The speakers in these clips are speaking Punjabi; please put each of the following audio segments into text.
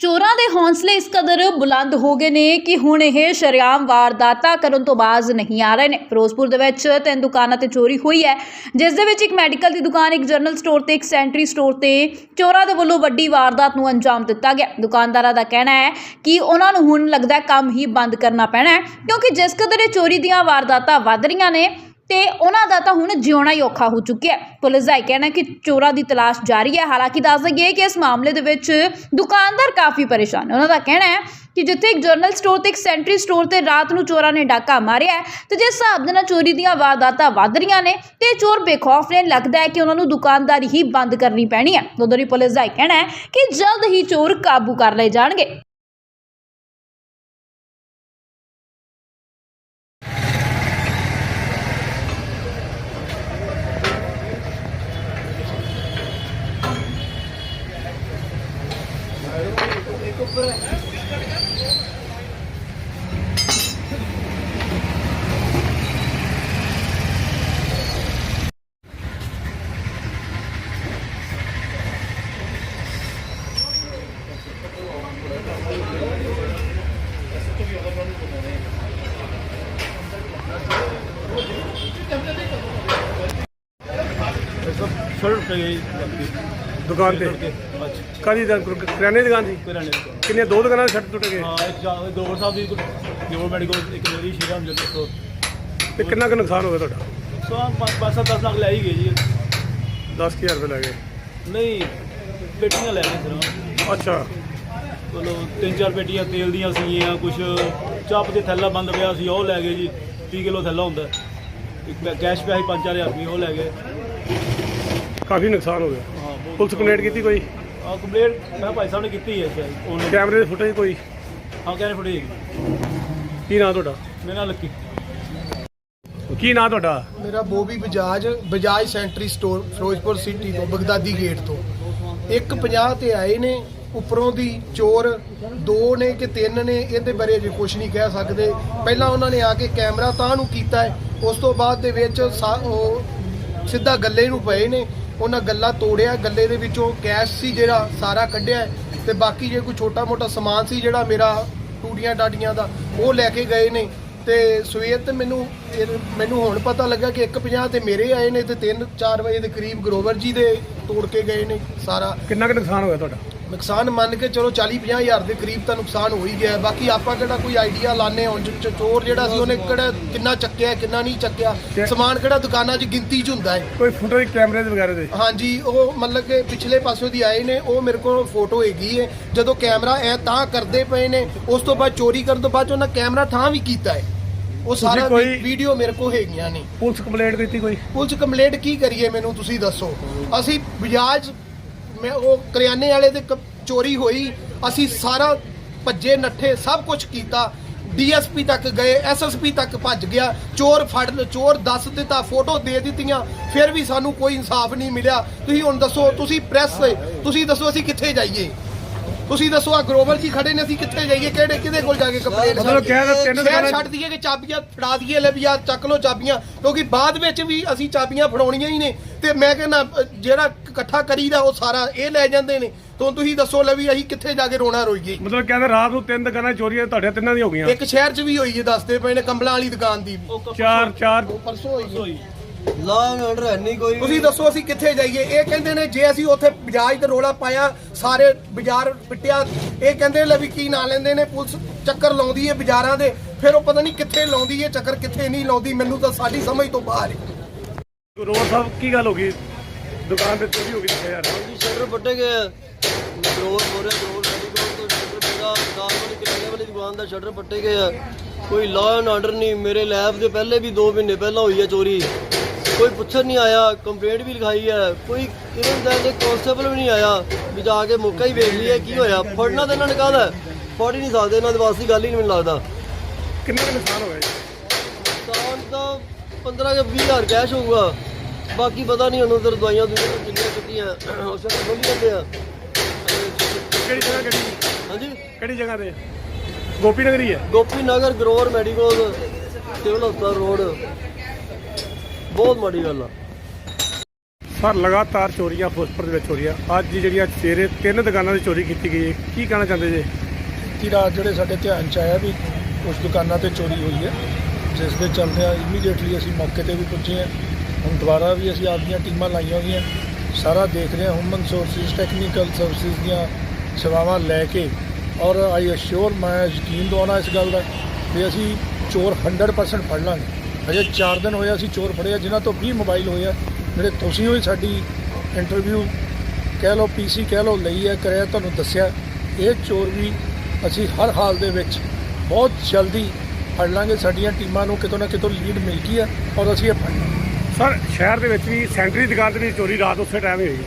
ਚੋਰਾਂ ਦੇ ਹੌਸਲੇ ਇਸ ਕਦਰ ਬੁਲੰਦ ਹੋ ਗਏ ਨੇ ਕਿ ਹੁਣ ਇਹ ਸ਼ਰੇਆਮ ਵਾਰਦਾਤਾਂ ਕਰਨ ਤੋਂ ਬਾਜ਼ ਨਹੀਂ ਆ ਰਹੇ ਨੇ। ਫਿਰੋਜ਼ਪੁਰ ਦੇ ਵਿੱਚ ਤਿੰਨ ਦੁਕਾਨਾਂ ਤੇ ਚੋਰੀ ਹੋਈ ਹੈ। ਜਿਸ ਦੇ ਵਿੱਚ ਇੱਕ ਮੈਡੀਕਲ ਦੀ ਦੁਕਾਨ, ਇੱਕ ਜਨਰਲ ਸਟੋਰ ਤੇ, ਇੱਕ ਸੈਂਟਰੀ ਸਟੋਰ ਤੇ ਚੋਰਾਂ ਦੇ ਵੱਲੋਂ ਵੱਡੀ ਵਾਰਦਾਤ ਨੂੰ ਅੰਜਾਮ ਦਿੱਤਾ ਗਿਆ। ਦੁਕਾਨਦਾਰਾਂ ਦਾ ਕਹਿਣਾ ਹੈ ਕਿ ਉਹਨਾਂ ਨੂੰ ਹੁਣ ਲੱਗਦਾ ਕੰਮ ਹੀ ਬੰਦ ਕਰਨਾ ਪੈਣਾ ਹੈ, ਕਿਉਂਕਿ ਜਿਸ ਕਦਰ ਇਹ ਚੋਰੀ ਦੀਆਂ ਵਾਰਦਾਤਾਂ ਵੱਧ ਰਹੀਆਂ ਨੇ ਤੇ ਉਹਨਾਂ ਦਾ ਤਾਂ ਹੁਣ ਜਿਉਣਾ ਹੀ ਔਖਾ ਹੋ ਚੁੱਕਿਆ ਹੈ। ਪੁਲਿਸ ਦਾ ਇਹ ਕਹਿਣਾ ਹੈ ਕਿ ਚੋਰਾਂ ਦੀ ਤਲਾਸ਼ ਜਾਰੀ ਹੈ। ਹਾਲਾਂਕਿ ਦੱਸ ਦਈਏ ਕਿ ਇਸ ਮਾਮਲੇ ਦੇ ਵਿੱਚ ਦੁਕਾਨਦਾਰ ਕਾਫੀ ਪਰੇਸ਼ਾਨ ਨੇ। ਉਹਨਾਂ ਦਾ ਕਹਿਣਾ ਹੈ ਕਿ ਜਿੱਥੇ ਇੱਕ ਜਰਨਲ ਸਟੋਰ ਤੇ ਇੱਕ ਸੈਂਟਰੀ ਸਟੋਰ ਤੇ ਰਾਤ ਨੂੰ ਚੋਰਾਂ ਨੇ ਡਾਕਾ ਮਾਰਿਆ ਹੈ ਤੇ ਜਿਸ ਹਿਸਾਬ ਦੇ ਨਾਲ ਚੋਰੀ ਦੀਆਂ ਵਾਰਦਾਤਾਂ ਵੱਧ ਰਹੀਆਂ ਨੇ ਤੇ ਚੋਰ ਬੇਖੌਫ ਨੇ, ਲੱਗਦਾ ਹੈ ਕਿ ਉਹਨਾਂ ਨੂੰ ਦੁਕਾਨਦਾਰੀ ਹੀ ਬੰਦ ਕਰਨੀ ਪੈਣੀ ਹੈ। ਉਦੋਂ ਹੀ ਪੁਲਿਸ ਦਾ ਇਹ ਕਹਿਣਾ ਹੈ ਕਿ ਜਲਦ ਹੀ ਚੋਰ ਕਾਬੂ ਕਰ ਲਏ ਜਾਣਗੇ। ਸ਼ਰਟ ਤੇ ਗਈ ਅੱਛਾ ਕਾਦੀ ਦਾ ਦੀ ਦੁਕਾਨ ਸੀ ਕਿਰਾਣੇ ਦੀ ਦੁਕਾਨ। ਕਿੰਨੇ ਦੋ ਦੁਕਾਨਾਂ ਦੇ ਛੱਟ ਟੁੱਟ ਗਏ? ਹਾਂ ਇੱਕ ਜਾ- ਗੋਬਰ ਸਾਹਿਬ ਦੀ ਗੋਬਰ ਮੈਡੀਕਲ ਇੱਕ ਮੇਰੀ ਸ਼ੀਰਾਮ ਜਨਰਲ ਸਟੋਰ ਤੇ ਕਿੰਨਾ ਕੁ ਨੁਕਸਾਨ ਹੋ ਗਿਆ ਤੁਹਾਡਾ? ਸੋ ਸੱਤ ਦਸ ਲੱਖ ਲੈ ਹੀ ਗਏ ਜੀ। 10000 ਰੁਪਏ ਲੱਗੇ ਨਹੀਂ ਪੇਟੀਆਂ ਲੈ ਗਏ ਸਿਰ ਅੱਛਾ। ਚਲੋ ਤਿੰਨ ਚਾਰ ਪੇਟੀਆਂ ਤੇਲ ਦੀਆਂ ਸੀਗੀਆਂ ਕੁਝ ਚਾਪ ਦੇ ਥੈਲਾ ਬੰਦ ਪਿਆ ਸੀ ਉਹ ਲੈ ਗਏ ਜੀ। 30 ਕਿਲੋ ਥੈਲਾ ਹੁੰਦਾ। ਇੱਕ ਕੈਸ਼ ਪਿਆ ਸੀ 5-4000 ਰੁਪਏ ਉਹ ਲੈ ਗਏ। ਕਾਫੀ ਨੁਕਸਾਨ ਹੋ ਗਿਆ। ਹਾਂ ਬਹੁਤ- ਪੁਲਿਸ ਕੰਪਲੇਂਟ ਕੀਤੀ ਕੋਈ? ਕੰਪਲੇਂਟ ਮੈਂ ਭਾਈ ਸਾਹਿਬ ਨੇ ਕੀਤੀ ਹੈ ਸ਼ਾਇਦ। ਉਹਨੇ ਕੈਮਰੇ ਦੇ ਫੁਟੇਜ ਕੋਈ? ਹਾਂ ਕਹਿੰਦੇ ਫੜੀ ਕੀ ਨਾਂ ਤੁਹਾਡਾ? ਮੇਰੇ ਨਾਲ ਲੱਕੀ। ਕੀ ਨਾਂ ਤੁਹਾਡਾ? ਮੇਰਾ Bobby Bajaj Bajaj sanitary store Firozpur city ਤੋਂ ਬਗਦਾਦੀ ਗੇਟ ਤੋਂ। 150 ਤੇ ਆਏ ਨੇ ਉੱਪਰੋਂ ਦੀ ਚੋਰ ਦੋ ਨੇ ਕਿ ਤਿੰਨ ਨੇ ਇਹਦੇ ਬਾਰੇ ਜੇ ਕੁਝ ਨਹੀਂ ਕਹਿ ਸਕਦੇ। ਪਹਿਲਾਂ ਉਹਨਾਂ ਨੇ ਆ ਕੇ ਕੈਮਰਾ ਤਾਂ ਨੂੰ ਕੀਤਾ ਹੈ ਉਸ ਤੋਂ ਬਾਅਦ ਦੇ ਵਿੱਚ ਸਾ- ਉਹ ਸਿੱਧਾ ਗੱਲੇ ਨੂੰ ਪਏ ਨੇ। ਉਹਨਾਂ ਗੱਲਾ ਤੋੜਿਆ, ਗੱਲੇ ਦੇ ਵਿੱਚੋਂ ਕੈਸ਼ ਸੀ ਜਿਹੜਾ, ਸਾਰਾ ਕੱਢਿਆ ਹੈ ਤੇ ਬਾਕੀ ਜੇ ਕੋਈ ਛੋਟਾ ਮੋਟਾ ਸਮਾਨ ਸੀ ਜਿਹੜਾ ਮੇਰਾ ਟੂਟੀਆਂ ਡਾਡੀਆਂ ਦਾ, ਉਹ ਲੈ ਕੇ ਗਏ ਨੇ। ਤੇ ਸਵੇਰ ਤੇ ਮੈਨੂੰ ਮੈਨੂੰ ਹੁਣ ਪਤਾ ਲੱਗਾ ਕਿ 150 ਤੇ ਮੇਰੇ ਆਏ ਨੇ ਤੇ 3-4 ਵਜੇ ਦੇ ਕਰੀਬ ਗਰੋਵਰ ਜੀ ਦੇ ਤੋੜ ਕੇ ਗਏ ਨੇ ਸਾਰਾ। ਕਿੰਨਾ ਕੁ ਨੁਕਸਾਨ ਹੋਇਆ ਤੁਹਾਡਾ? ਨੁਕਸਾਨ ਮੰਨ ਕੇ ਚਲੋ 40-50 ਹਜ਼ਾਰ ਦੇ ਕਰੀਬ ਤਾਂ ਨੁਕਸਾਨ ਹੋ ਹੀ ਗਿਆ ਬਾਕੀ ਆਪਾਂ ਕਿਹੜਾ ਕੋਈ ਆਈਡੀਆ ਲਾਣੇ ਹੁਣ ਚ- ਚੋਰ ਜਿਹੜਾ ਸੀ ਉਹਨੇ ਕਿਹੜਾ ਕਿੰਨਾ ਚੱਕਿਆ ਕਿੰਨਾ ਨਹੀਂ ਚੱਕਿਆ। ਸਮਾਨ ਕਿਹੜਾ ਦੁਕਾਨਾਂ 'ਚ ਗਿਣਤੀ 'ਚ ਹੁੰਦਾ ਹੈ। ਕੋਈ ਫੁਟੇਜ ਕੈਮਰੇ ਦੇ ਵਗੈਰਾ ਦੇ? ਹਾਂਜੀ ਉਹ ਮਤਲਬ ਕਿ ਪਿਛਲੇ ਪਾਸੋਂ ਦੀ ਆਏ ਨੇ ਉਹ ਮੇਰੇ ਕੋਲ ਫੋਟੋ ਹੈਗੀ ਹੈ। ਜਦੋਂ ਕੈਮਰਾ ਐ ਤਾਂ ਕਰਦੇ ਪਏ ਨੇ ਉਸ ਤੋਂ ਬਾਅਦ ਚੋਰੀ ਕਰਨ ਤੋਂ ਬਾਅਦ 'ਚ ਉਹਨਾਂ ਕੈਮਰਾ ਠਾਂ ਵੀ ਕੀਤਾ ਹੈ। ਉਹ ਸਾਰਾ ਕੋਈ- ਵੀਡੀਓ ਮੇਰੇ ਕੋਲ ਹੈਗੀਆਂ ਨੇ। ਪੁਲਿਸ ਕੰਪਲੇਂਟ ਕੀਤੀ ਕੋਈ? ਪੁਲਿਸ ਕੰਪਲੇਂਟ ਕੀ ਕਰੀਏ ਮੈਨੂੰ ਤੁਸੀਂ ਦੱਸੋ। ਅਸੀਂ ਬਜਾਜ ਮੈਂ ਉਹ ਕਰਿਆਨੇ ਵਾਲੇ ਦੇ ਚੋਰੀ ਹੋਈ ਅਸੀਂ ਸਾਰਾ ਭੱਜੇ ਨੱਠੇ ਸਭ ਕੁਝ ਕੀਤਾ। ਡੀਐਸਪੀ ਤੱਕ ਗਏ ਐਸਐਸਪੀ ਤੱਕ ਭੱਜ ਗਿਆ। ਚੋਰ ਫੜ ਚੋਰ ਦੱਸ ਦਿੱਤਾ ਫੋਟੋ ਦੇ ਦਿੱਤੀਆਂ। ਫਿਰ ਵੀ ਸਾਨੂੰ ਕੋਈ ਇਨਸਾਫ ਨਹੀਂ ਮਿਲਿਆ। ਤੁਸੀਂ ਹੁਣ ਦੱਸੋ ਤੁਸੀਂ ਪ੍ਰੈਸ ਤੁਸੀਂ ਦੱਸੋ ਅਸੀਂ ਕਿੱਥੇ ਜਾਈਏ? ਤੁਸੀਂ ਦੱਸੋ ਆ ਗਰੋਵਰ ਜੀ ਖੜੇ ਨੇ ਅਸੀਂ ਕਿੱਥੇ ਜਾਈਏ? ਕਿਹੜੇ ਕਿਹਦੇ ਕੋਲ ਜਾ ਕੇ ਕੰਪਲੇਂਟ ਮਤਲਬ ਕਹਿ ਰਹੇ ਤਿੰਨ ਦੁਕਾਨਾਂ- ਛੱਡ ਦਈਏ ਕਿ ਚਾਬੀਆਂ ਫੜਾ ਦਈਏ ਲੈ ਵੀ ਆ ਚੱਕ ਲਓ ਚਾਬੀਆਂ। ਕਿਉਂਕਿ ਬਾਅਦ ਵਿੱਚ ਵੀ ਅਸੀਂ ਚਾਬੀਆਂ ਫੜਾਉਣੀਆਂ ਹੀ ਨੇ। ਤੇ ਮੈਂ ਕਹਿੰਦਾ ਜਿਹੜਾ ਇਕੱਠਾ ਕਰੀਦਾ ਉਹ ਸਾਰਾ ਇਹ ਲੈ ਜਾਂਦੇ ਨੇ। ਤੋਂ ਤੁਸੀਂ ਦੱਸੋ ਲੈ ਵੀ ਅਸੀਂ ਕਿੱਥੇ ਜਾ ਕੇ ਰੋਣਾ ਰੋਈਏ? ਮਤਲਬ ਕਹਿੰਦੇ ਰਾਤ ਨੂੰ ਤਿੰਨ ਦੁਕਾਨਾਂ ਚੋਰੀਆਂ ਤੁਹਾਡੇ ਤਿੰਨਾਂ ਦੀਆਂ ਹੋ ਗਈਆਂ। ਇੱਕ ਸ਼ਹਿਰ 'ਚ ਵੀ ਹੋਈ ਹੈ ਦੱਸਦੇ ਪਏ ਨੇ ਕੰਬਲਾਂ ਵਾਲੀ ਦੁਕਾਨ ਦੀ ਵੀ। ਚਾਰ ਚਾਰ ਉਹ ਪਰਸੋਂ ਹੋਈ ਹੈ ਹੋਈ। ਲਾ ਆਰਡਰ ਹੈ ਨਹੀਂ ਕੋਈ। ਤੁਸੀਂ ਦੱਸੋ ਅਸੀਂ ਕਿੱਥੇ ਜਾਈਏ? ਇਹ ਕਹਿੰਦੇ ਨੇ ਜੇ ਅਸੀਂ ਉੱਥੇ ਬਜਾਜ ਤੇ ਰੋਲਾ ਪਾਇਆ ਸਾਰੇ ਬਾਜ਼ਾਰ ਪਿੱਟਿਆ ਇਹ ਕਹਿੰਦੇ ਲੈ ਵੀ ਕੀ ਨਾਂ ਲੈਂਦੇ ਨੇ ਪੁਲਿਸ ਚੱਕਰ ਲਾਉਂਦੀ ਹੈ ਬਾਜ਼ਾਰਾਂ ਦੇ ਫਿਰ ਉਹ ਪਤਾ ਨਹੀਂ ਕਿੱਥੇ ਲਾਉਂਦੀ ਹੈ ਚੱਕਰ ਕਿੱਥੇ ਨਹੀਂ ਲਾਉਂਦੀ ਮੈਨੂੰ ਤਾਂ ਸਾਡੀ ਸਮਝ ਤੋਂ ਬਾਹਰ ਹੈ ਰੋਡ ਸਾਹਿਬ ਕੀ ਗੱਲ ਹੋ ਗਈ? ਦੁਕਾਨ ਤੇ ਚੋਰੀ ਹੋ ਗਈ ਦੱਸਿਆ ਯਾਰ। ਜੀ ਸ਼ਟਰ ਪੱਟੇ ਗਏ ਕਰੋੜ ਬੋਰੇ ਕਰੋੜ ਮੈਡੀਕਲ ਤੋਂ ਸ਼ਟਰ ਪੱਟਾ ਦਾਲ ਵਾਲੀ ਕਿਰਾਣੇ ਵਾਲੀ ਦੁਕਾਨ ਦਾ ਸ਼ਟਰ ਪੱਟੇ ਗਏ ਆ। ਕੋਈ ਲਾਅ ਐਂਡ ਆਰਡਰ ਨਹੀਂ ਮੇਰੇ ਲੈਬ ਦੇ ਪਹਿਲੇ ਵੀ 2 ਮਹੀਨੇ ਪਹਿਲਾਂ ਹੋਈ ਹੈ ਚੋਰੀ। ਕੋਈ ਪੁੱਛਣ ਨਹੀਂ ਆਇਆ ਕੰਪਲੇਂਟ ਵੀ ਲਿਖਾਈ ਹੈ ਕੋਈ ਇਵਨ ਦਾ ਦੇ ਕਾਂਸਟੇਬਲ ਵੀ ਨਹੀਂ ਆਇਆ ਵੀ ਜਾ ਕੇ ਮੌਕਾ ਹੀ ਵੇਖ ਲਈਏ ਕੀ ਹੋਇਆ। ਫੜਨਾ ਤਾਂ ਇਹਨਾਂ ਨੇ ਕਾਹਦਾ? ਫੜ ਹੀ ਨਹੀਂ ਸਕਦੇ ਇਹਨਾਂ ਦੇ ਵਾਸਤੇ ਗੱਲ ਹੀ ਨਹੀਂ ਮੈਨੂੰ ਲੱਗਦਾ। ਕਿੰਨਾ ਕੁ ਨੁਕਸਾਨ ਹੋ ਗਿਆ ਜੀ ਤਾਂ 15 ਜਾਂ 20 ਹਜ਼ਾਰ ਕੈਸ਼ ਹੋਊਗਾ। ਬਾਕੀ ਪਤਾ ਨਹੀਂ ਹੁਣ ਉਧਰ ਦਵਾਈਆਂ ਦੁਨੀਆਂ ਕਿੰਨੀਆਂ ਚੁੱਕੀਆਂ ਉਸ ਤੋਂ ਖੋਲੀ ਜਾਂਦੇ ਆ। ਕਿਹੜੀ ਜਗ੍ਹਾ ਕਿਹੜੀ? ਹਾਂਜੀ? ਕਿਹੜੀ ਜਗ੍ਹਾ ਤੇ? ਗੋਪੀ ਨਗਰੀ ਹੈ? ਗੋਪੀ ਨਗਰ ਗਰੋਵਰ ਮੈਡੀਕਲ ਸਿਵਲ ਹਸਪਤਾਲ ਰੋਡ। ਬਹੁਤ ਮਾੜੀ ਗੱਲ ਆ। ਸਰ ਲਗਾਤਾਰ ਚੋਰੀਆਂ ਫਿਰੋਜ਼ਪੁਰ ਦੇ ਵਿੱਚ ਹੋ ਰਹੀਆਂ ਅੱਜ ਦੀ ਜਿਹੜੀਆਂ ਸਵੇਰੇ ਤਿੰਨ ਦੁਕਾਨਾਂ ਦੀ ਚੋਰੀ ਕੀਤੀ ਗਈ ਹੈ। ਕੀ ਕਹਿਣਾ ਚਾਹੁੰਦੇ ਜੀ? ਬੀਤੀ ਰਾਤ ਜਿਹੜੇ ਸਾਡੇ ਧਿਆਨ ਚ ਆਇਆ ਵੀ ਕੁਝ ਦੁਕਾਨਾਂ ਤੇ ਚੋਰੀ ਹੋਈ ਹੈ ਜਿਸ ਦੇ ਚੱਲਦਿਆਂ ਇਮੀਡੀਏਟਲੀ ਅਸੀਂ ਮੌਕੇ ਤੇ ਵੀ ਪੁੱਜੇ ਹਾਂ। ਹੁਣ ਦੁਬਾਰਾ ਵੀ ਅਸੀਂ ਆਪਦੀਆਂ ਟੀਮਾਂ ਲਾਈਆਂ ਹੋਈਆਂ। ਸਾਰਾ ਦੇਖ ਰਹੇ ਹਾਂ ਹਿਊਮਨ ਰਿਸੋਰਸਿਸ ਟੈਕਨੀਕਲ ਸਰਵਿਸਿਜ਼ ਦੀਆਂ ਸੇਵਾਵਾਂ ਲੈ ਕੇ। ਔਰ ਆਈ ਅਸ਼ੋਰ ਮੈਂ ਯਕੀਨ ਦਵਾਉਣਾ ਇਸ ਗੱਲ ਦਾ ਵੀ ਅਸੀਂ ਚੋਰ 100% ਫੜ ਲਾਂਗੇ। ਅਜੇ 4 ਦਿਨ ਹੋਏ ਅਸੀਂ ਚੋਰ ਫੜਿਆ ਆ, ਜਿਨ੍ਹਾਂ ਤੋਂ 20 ਮੋਬਾਈਲ ਹੋਏ ਆ, ਜਿਹੜੇ ਤੁਸੀਂ ਹੋਈ ਸਾਡੀ ਇੰਟਰਵਿਊ ਕਹਿ ਲਓ ਪੀਸੀ ਕਹਿ ਲਓ ਲਈ ਹੈ, ਕਰਿਆ, ਤੁਹਾਨੂੰ ਦੱਸਿਆ। ਇਹ ਚੋਰ ਵੀ ਅਸੀਂ ਹਰ ਹਾਲ ਦੇ ਵਿੱਚ ਬਹੁਤ ਜਲਦੀ ਫੜ ਲਾਂਗੇ। ਸਾਡੀਆਂ ਟੀਮਾਂ ਨੂੰ ਕਿਤੋਂ ਨਾ ਕਿਤੋਂ ਲੀਡ ਮਿਲ ਗਈ ਹੈ, ਔਰ ਅਸੀਂ ਇਹ ਫੜ ਲਾਂਗੇ ਸਰ, ਸ਼ਹਿਰ ਦੇ ਵਿੱਚ ਵੀ, ਸੈਂਟਰੀ ਦੁਕਾਨ ਦੇ ਵਿੱਚ ਚੋਰੀ ਰਾਤ ਉਸੇ ਟਾਈਮ ਹੀ ਹੋਈ ਹੈ।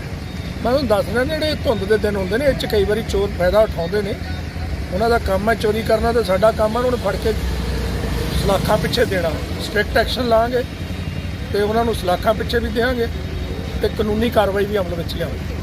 ਮੈਂ ਤੁਹਾਨੂੰ ਦੱਸ ਰਿਹਾ, ਜਿਹੜੇ ਧੁੰਦ ਦੇ ਦਿਨ ਹੁੰਦੇ ਨੇ, ਇਹ 'ਚ ਕਈ ਵਾਰੀ ਚੋਰ ਫਾਇਦਾ ਉਠਾਉਂਦੇ ਨੇ। ਉਹਨਾਂ ਦਾ ਕੰਮ ਹੈ ਚੋਰੀ ਕਰਨਾ ਤੇ ਸਾਡਾ ਕੰਮ ਹੈ ਉਹਨਾਂ ਨੂੰ ਫੜ ਕੇ ਸਲਾਖਾਂ ਪਿੱਛੇ ਦੇਣਾ। ਸਟ੍ਰਿਕਟ ਐਕਸ਼ਨ ਲਾਂਗੇ ਤੇ ਉਹਨਾਂ ਨੂੰ ਸਲਾਖਾਂ ਪਿੱਛੇ ਵੀ ਦੇਵਾਂਗੇ ਤੇ ਕਾਨੂੰਨੀ ਕਾਰਵਾਈ ਵੀ ਅਮਲ ਵਿੱਚ ਲਿਆਵਾਂਗੇ।